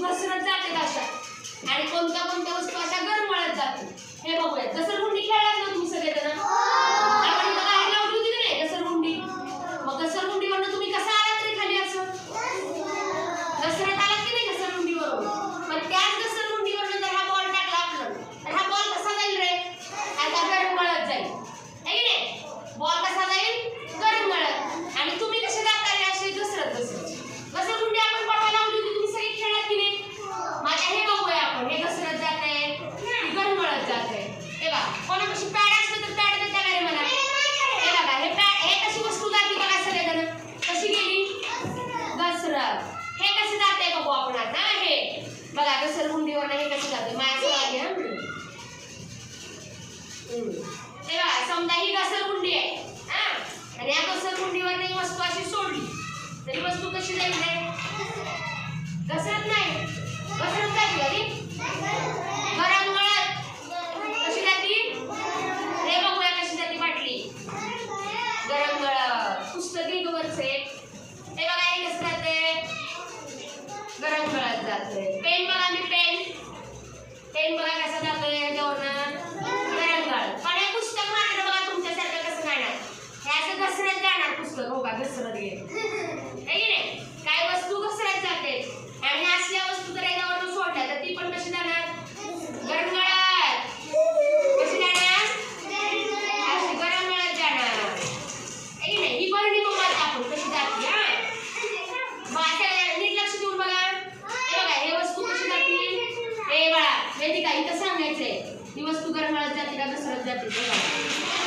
घसरत जाते अशा. आणि कोणत्या कोणत्या वस्तू बता सर मुंडी रुंदीवर नहीं कैसे जाते माझ्या आली हा जाते हैं पेन बना भी पेन पेन बघा कसा जातोय याच्यावरनं पण हे पुस्तक मांडलं बघा तुमच्यासारखं कसं जाणार हे असं घसरत जाणार पुस्तक हो का घसरत गेलं इथं सांगायचंय ती वस्तू गरमाळत जाते का घसरत जाते